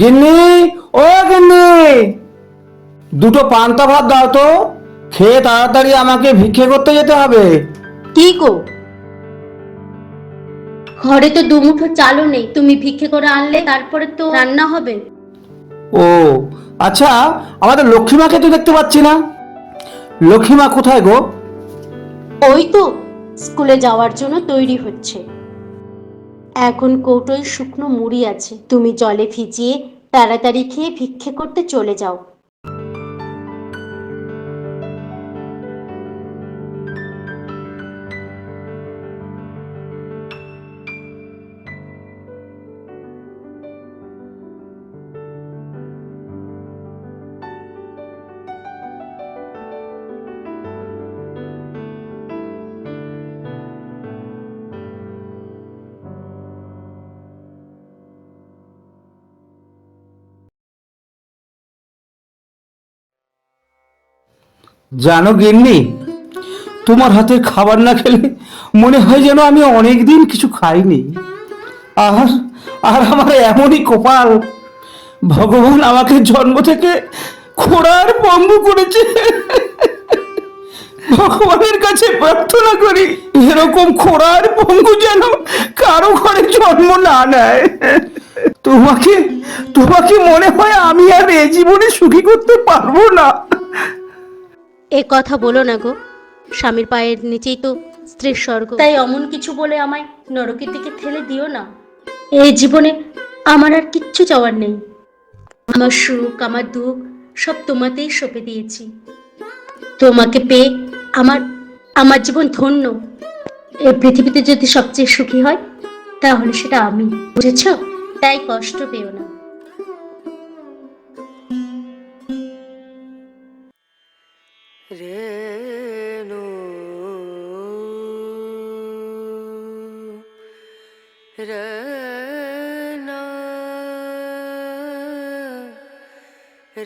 গিন্নি ও গিন্নি। দুটো পান্তা ভাত দাও তো খেয়ে তাড়াতাড়ি আমাকে ভিক্ষে করতে যেতে হবে। কি গো? ঘরে তো দুমুঠো চালও নেই তুমি ভিক্ষে করে আনলে তারপরে তো রান্না হবে। ও আচ্ছা আমাদের লক্ষ্মীমাকে তো দেখতে পাচ্ছি না। লক্ষ্মীমা কোথায় গো? ওই তো স্কুলে যাওয়ার জন্য তৈরি হচ্ছে। এখন কৌটোয় শুকনো মুড়ি আছে। তুমি জলে ভিজিয়ে তাড়াতাড়ি খেয়ে ভিক্ষে করতে চলে যাও। জানো গিন্নি, তোমার হাতের খাবার না খেলে মনে হয় যেন আমি অনেক দিন কিছু খাইনি। আর আর আমার এমনই কপাল। ভগবান আমাকে জন্ম থেকে খোড়ার পঙ্গু করেছে। ভগবানের কাছে প্রার্থনা করি, এরকম খোড়ার পঙ্গু যেন কারও ঘরে জন্ম না নেয়। তোমাকে তোমাকে মনে হয় আমি আর এ জীবনে সুখী করতে পারব না। এ কথা বলো না গো। স্বামীর পায়ের নিচেই তো স্ত্রীর স্বর্গ। তাই অমন কিছু বলে আমায় নরকের দিকে ঠেলে দিও না। এই জীবনে আমার আর কিচ্ছু চাওয়ার নেই। আমার সুখ আমার দুঃখ সব তোমাতেই সঁপে দিয়েছি। তোমাকে পেয়ে আমার আমার জীবন ধন্য। এই পৃথিবীতে যদি সবচেয়ে সুখী হয় তাহলে সেটা আমি। বুঝেছ? তাই কষ্ট পেও না। রেণু রনা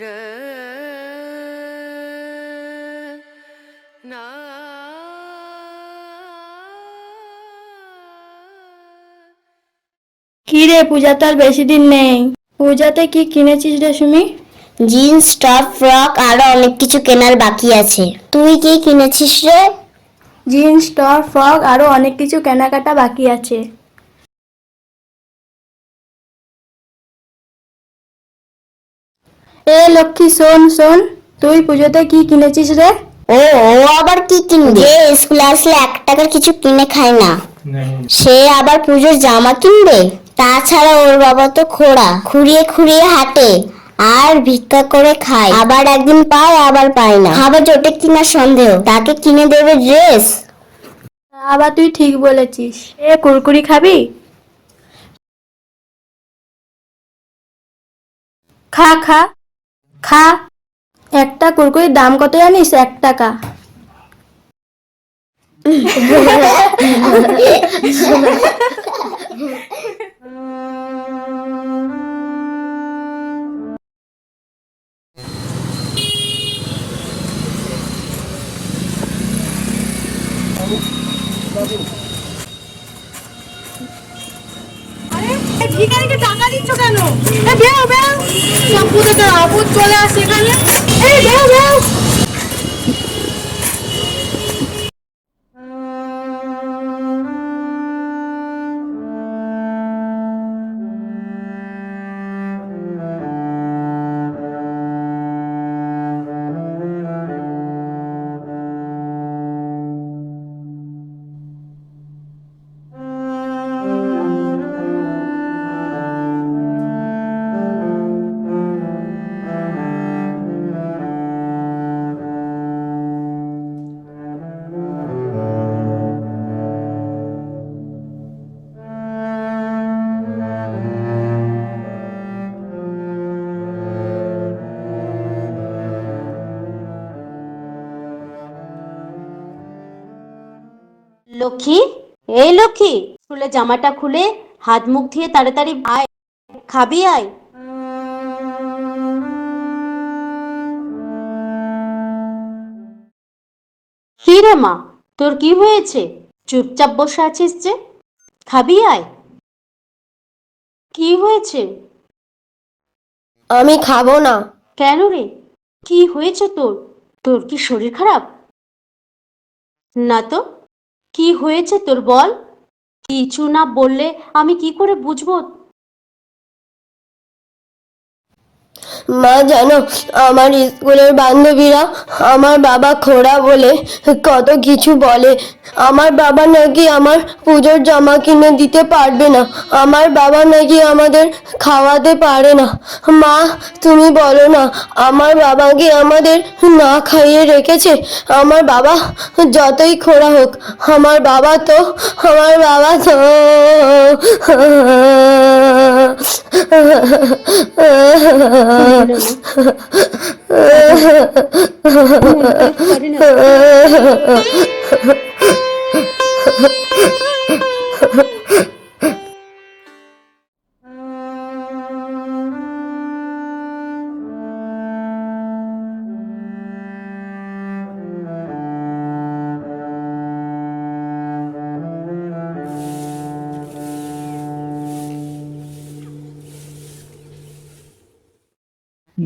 রনা কি রে পূজা, তার বেশি দিন নেই। পূজাতে কি কিনেছিস রে সুমি? জিন্স টপ ফ্রক আরও অনেক কিছু কেনার বাকি আছে। তুই কি কিনেছিস রে? জিন্স টপ ফ্রক আরও অনেক কিছু কেনাকাটা বাকি আছে। এ লক্ষ্মী শোন শোন তুই পুজোতে কি কিনেছিস রে? ও ও আবার কি কিনবে? যে স্কুলে আসলে এক টাকার কিছু কিনে খায় না। সে আবার পুজোর জামা কিনবে? তাছাড়া ওর বাবা তো খোড়া। খুঁড়িয়ে খুঁড়িয়ে হাঁটে। আর ভিক্ষা করে খায়। আবার একদিন পায় আবার পায় না। আবার জোটে কিনার সন্দেহ। তাকে কিনে দেবে ড্রেস। আবার তুই ঠিক বলেছিস। এ কুরকুরি খাবি? খা খা। খা। একটা কুরকুরির দাম কত জানিস? এক টাকা। পুজোতে আবুদ চলে আসে এখানে। এই বেও বেও লক্ষ্মী? এই লক্ষ্মী স্কুলে জামাটা খুলে হাত মুখ ধুয়ে তাড়াতাড়ি আয় খাবি আয়। কি রে মা তোর কি হয়েছে? চুপচাপ বসে আছিস যে খাবি আয়। কি হয়েছে? আমি খাব না। কেন রে? কি হয়েছে তোর? তোর কি শরীর খারাপ? না তো কি হয়েছে তোর বল? কিছু না বললে আমি কি করে বুঝব? মা জানো আমার স্কুলের বান্ধবীরা আমার বাবা খোড়া বলে কত কিছু বলে। আমার বাবা নাকি আমার পুজোর জামা কিনে দিতে পারবে না। আমার বাবা নাকি আমাদের খাওয়াতে পারে না। মা, তুমি বলো না, আমার বাবাকে আমাদের না খাইয়ে রেখেছে? আমার বাবা যতই খোড়া হোক, আমার বাবা তো, আমার বাবা তো। পারি না।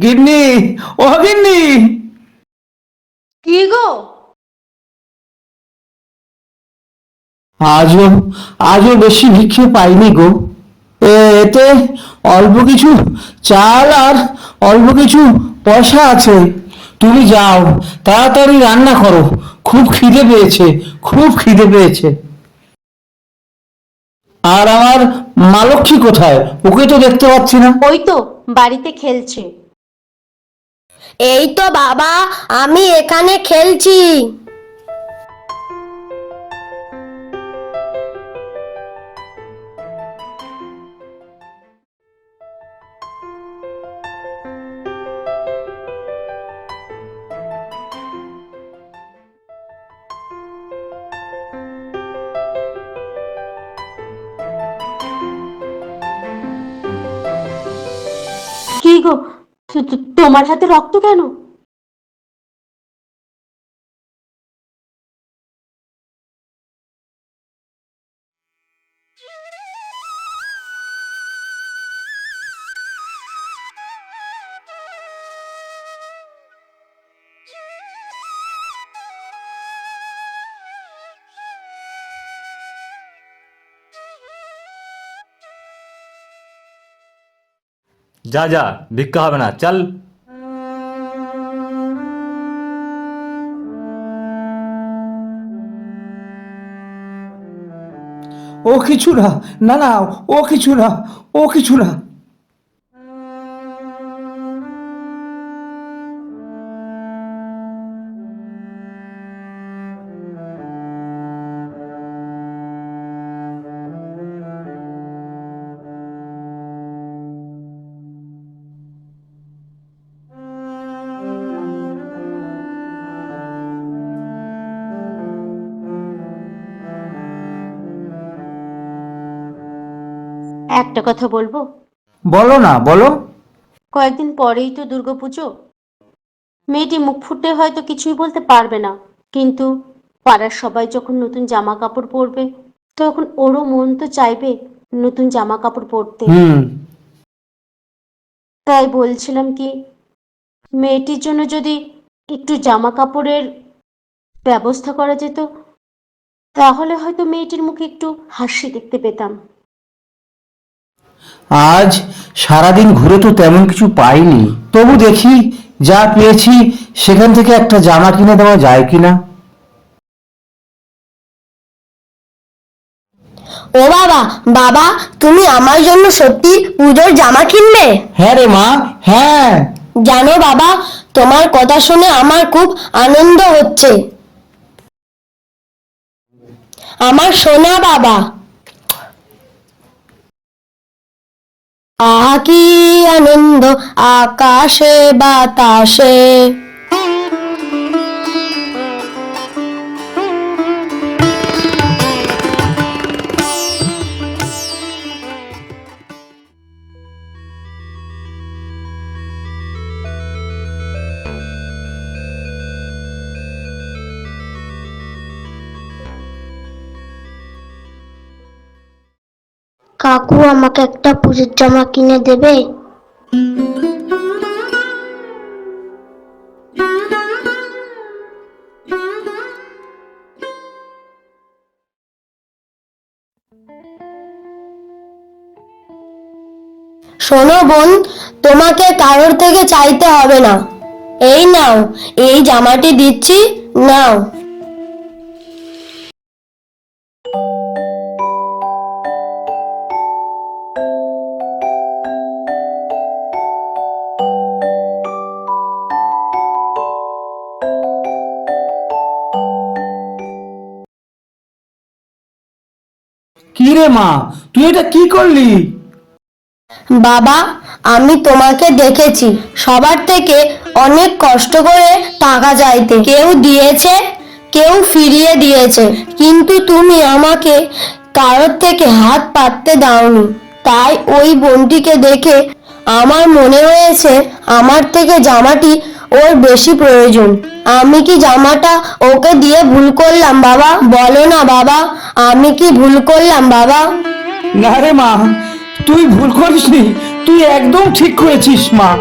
গিন্নি ও গিন্নি। কি গো? আজও আজও বেশি ভিক্ষে পাইনি গো। এতে অল্প কিছু চাল আর অল্প কিছু পয়সা আছে। তুমি যাও তাড়াতাড়ি রান্না করো। খুব খিদে পেয়েছে খুব খিদে পেয়েছে। আর আমার মালক্ষী কোথায়? ওকে তো দেখতে পাচ্ছি না। ওই তো বাড়িতে খেলছে। এই তো বাবা আমি এখানে খেলছি। কি গো তোমার হাতে রক্ত কেন? যা যা, ভিক্ষা হবে না, চল। ও কিছু না না না ও কিছু না ও কিছু না একটা কথা বলব? বলো না বলো। কয়েকদিন পরেই তো দুর্গাপুজো মেয়েটি মুখ ফুটে হয়তো কিছুই বলতে পারবে না কিন্তু পাড়ার সবাই যখন নতুন জামা কাপড় পরবে তখন ওরও মন তো চাইবে নতুন জামা কাপড় পরতে। তাই বলছিলাম কি মেয়েটির জন্য যদি একটু জামা কাপড়ের ব্যবস্থা করা যেত তাহলে হয়তো মেয়েটির মুখে একটু হাসি দেখতে পেতাম। আজ সারাদিন ঘুরে তো তেমন কিছু পাইনি। তবু দেখি যা পেয়েছি সেখান থেকে একটা জামা কিনে দেওয়া যায় কিনা। ও বাবা বাবা তুমি আমার জন্য সত্যি পুজোর জামা কিনবে? হ্যাঁ রে মা হ্যাঁ। জানো বাবা তোমার কথা শুনে আমার খুব আনন্দ হচ্ছে। আমার সোনা বাবা আহা কি আনন্দ আকাশে বাতাসে। আমাকে একটা পুজোর জামা কিনে দেবে? শোনো বোন, তোমাকে কারোর থেকে চাইতে হবে না। এই নাও, এই জামাটি দিচ্ছি, নাও। রে মা, তুই এটা কি করলি? বাবা, আমি তোমাকে দেখেছি। সবার থেকে অনেক কষ্ট করে টাকা চাইতে। কেউ দিয়েছে, কেউ ফিরিয়ে দিয়েছে। কিন্তু তুমি আমাকে কারোর থেকে হাত পাততে দাওনি। তাই ওই বোনটিকে দেখে আমার মনে হয়েছে আমার থেকে জামাটি ওর বেশি প্রয়োজন। আমি কি জামাটা ওকে দিয়ে ভুল করলাম, বাবা? বলো না, বাবা। আমি কি ভুল করলাম, বাবা? না রে মা, তুই ভুল করিসনি। তুই একদম ঠিক করেছিস, মা।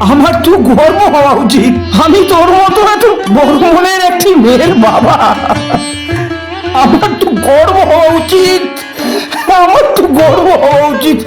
আমার তো গর্ব হওয়া উচিত। আমি তোর মতো এত বড় মনের একটি মেয়ের বাবা। আমার তো গর্ব হওয়া উচিত। আমার তো গর্ব হওয়া উচিত।